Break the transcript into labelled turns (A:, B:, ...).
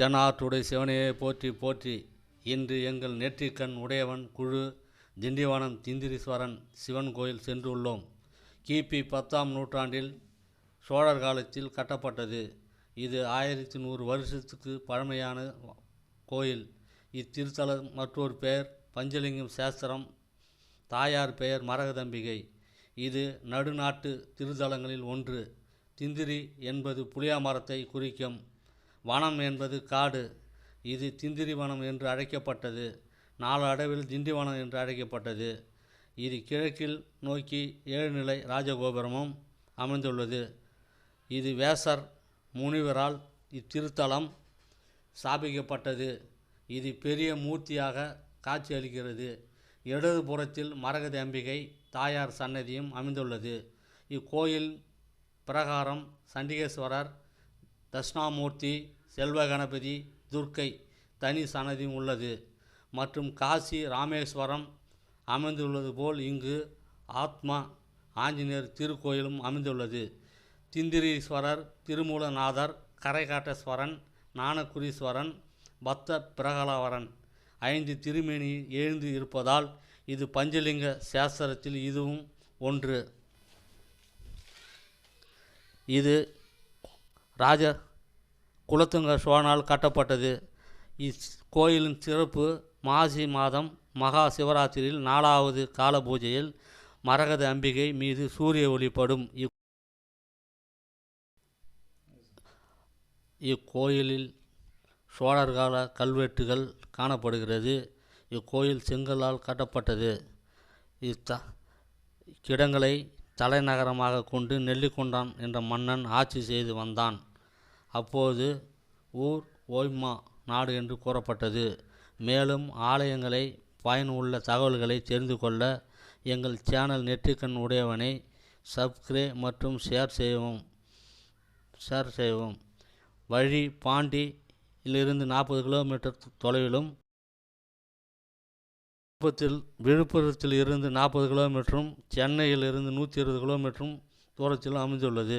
A: தென்னாட்டுடைய சிவனையே போற்றி போற்றி. இன்று எங்கள் நெற்றிக்கண் உடையவன் குழு திண்டிவனம் திந்திரீஸ்வரன் சிவன் கோயில் சென்றுள்ளோம். கிபி பத்தாம் நூற்றாண்டில் சோழர் காலத்தில் கட்டப்பட்டது. இது ஆயிரத்தி நூறு வருஷத்துக்கு பழமையான கோயில். இத்திருத்தலம் மற்றொரு பெயர் பஞ்சலிங்கம் சேஸ்திரம் தாயார் பெயர் மரகதம்பிகை. இது நடுநாட்டு திருத்தலங்களில் ஒன்று. திந்திரி என்பது புளியா மரத்தை குறிக்கும். வனம் என்பது காடு. இது திந்திரி வனம் என்று அழைக்கப்பட்டது. நாளடைவில் திண்டிவனம் என்று அழைக்கப்பட்டது. இது கிழக்கில் நோக்கி ஏழுநிலை ராஜகோபுரமும் அமைந்துள்ளது. இது வேசர் முனிவரால் இத்திருத்தலம் ஸ்தாபிக்கப்பட்டது. இது பெரிய மூர்த்தியாக காட்சியளிக்கிறது இடது புறத்தில் மரகத அம்பிகை தாயார் சன்னதியும் அமைந்துள்ளது. இக்கோயில் பிரகாரம் சண்டிகேஸ்வரர் தட்சிணாமூர்த்தி செல்வ கணபதி துர்க்கை தனி சன்னதியும் உள்ளது. மற்றும் காசி ராமேஸ்வரம் அமைந்துள்ளது போல் இங்கு ஆத்மா ஆஞ்சநேயர் திருக்கோயிலும் அமைந்துள்ளது. திந்திரீஸ்வரர் திருமூலநாதர் கரைகாட்டேஸ்வரன் ஞானகுரீஸ்வரன் பத்த பிரகலாவரன் ஐந்து திருமேனி எழுந்து இருப்பதால் இது பஞ்சலிங்க சாஸ்திரத்தில் இதுவும் ஒன்று. இது ராஜ குலத்துங்க சோழனால் கட்டப்பட்டது. இக்கோயிலின் சிறப்பு மாசி மாதம் மகா சிவராத்திரியில் நாலாவது கால பூஜையில் மரகத அம்பிகை மீது சூரிய ஒளிப்படும் இக் இக்கோயிலில் சோழர் கால கல்வெட்டுகள் காணப்படுகிறது. இக்கோயில் செங்கலால் கட்டப்பட்டது. இத்த கிடங்களை தலைநகரமாக கொண்டு நெல்லிக்கொண்டான் என்ற மன்னன் ஆட்சி செய்து வந்தான். அப்போது ஊர் ஓய்மா நாடு என்று கூறப்பட்டது. மேலும் ஆலயங்களை பயனுள்ள தகவல்களை தெரிந்து கொள்ள எங்கள் சேனல் நெற்றிக்கண் உடையவனை சப்ஸ்கிரை மற்றும் ஷேர் செய்யவும். ஷேர் செய்யவும். வழி பாண்டியிலிருந்து நாற்பது கிலோமீட்டர் தொலைவிலும் விழுப்புரத்தில் விழுப்புரத்தில் இருந்து நாற்பது கிலோமீட்டரும் சென்னையில் இருந்து நூற்றி இருபது கிலோமீட்டரும் தூரத்தில் அமைந்துள்ளது.